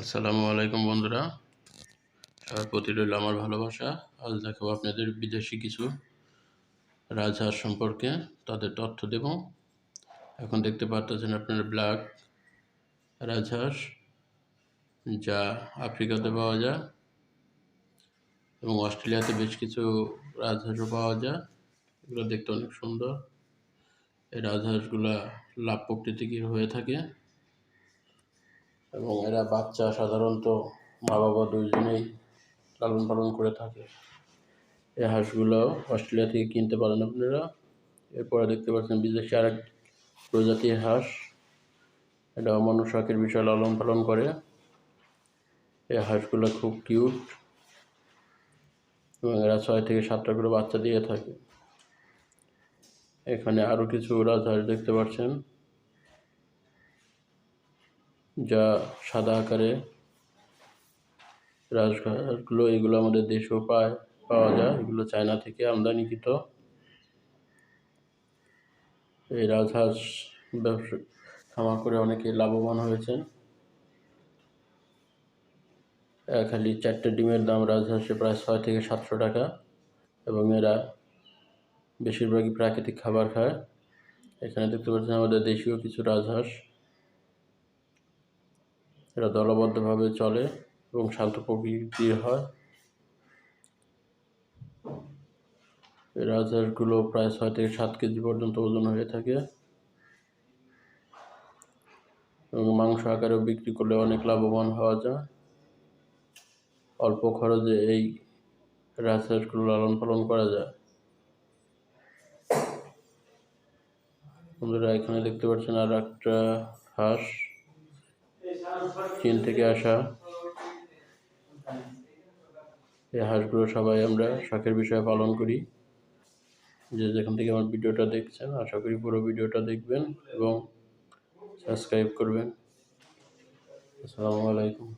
আসসালামু আলাইকুম বন্ধুরা। সবার প্রতি রইল আমার ভালোবাসা। আজ দেখাবো আপনাদের বিদেশি কিছু রাজহাঁস সম্পর্কে। তাদের তথ্য দেব। এখন দেখতে পাচ্ছেন আপনার ব্ল্যাক রাজহাঁস, যা আফ্রিকাতে পাওয়া যায় এবং অস্ট্রেলিয়াতে বেশ কিছু রাজহাঁসও পাওয়া যায়। এগুলো দেখতে অনেক সুন্দর। এই রাজহাঁসগুলা লাভ প্রকৃতির হয়ে থাকে। এবং এরা বাচ্চা সাধারণত মা বাবা দুইজনেই লালন পালন করে থাকে। এই হাঁসগুলো অস্ট্রেলিয়া থেকে কিনতে পারেন আপনারা। এরপরে দেখতে পাচ্ছেন বিদেশি আরেক প্রজাতির হাঁস। এটা অমান্য শাকের বিষয় লালন পালন করে। এই হাঁসগুলো খুব কিউট এবং এরা ছয় থেকে সাতটা করে বাচ্চা দিয়ে থাকে। এখানে আরও কিছু রাজহাঁস দেখতে পাচ্ছেন। যা সাদা আকারে রাজহাঁসগুলো এগুলো আমাদের দেশেও পায়, পাওয়া যায়। এগুলো চায়না থেকে আমদানিকৃত এই রাজহাঁস ব্যবসা খামার করে অনেকে লাভবান হয়েছেন। খালি চারটে ডিমের দাম রাজহাঁসে প্রায় ছয় থেকে সাতশো টাকা এবং এরা বেশিরভাগই প্রাকৃতিক খাবার খায়। এখানে দেখতে পাচ্ছেন আমাদের দেশীয় কিছু রাজহাঁস। এরা দলবদ্ধভাবে চলে এবং শান্ত প্রকৃতির হয়। রাজহাঁসগুলো প্রায় ছয় থেকে সাত কেজি পর্যন্ত ওজন হয়ে থাকে। এবং মাংস আকারেও বিক্রি করলে অনেক লাভবান হওয়া যায়। অল্প খরচে এই রাজহাঁসগুলো লালন পালন করা যায়। বন্ধুরা, এখানে দেখতে পাচ্ছেন আর একটা হাঁস। চীন থেকে আসা এই হাঁসগুলো সবাই আমরা শখের বিষয়ে পালন করি। যে যেখান থেকে আমার ভিডিওটা দেখছেন, আশা করি পুরো ভিডিওটা দেখবেন এবং সাবস্ক্রাইব করবেন। আসসালামু আলাইকুম।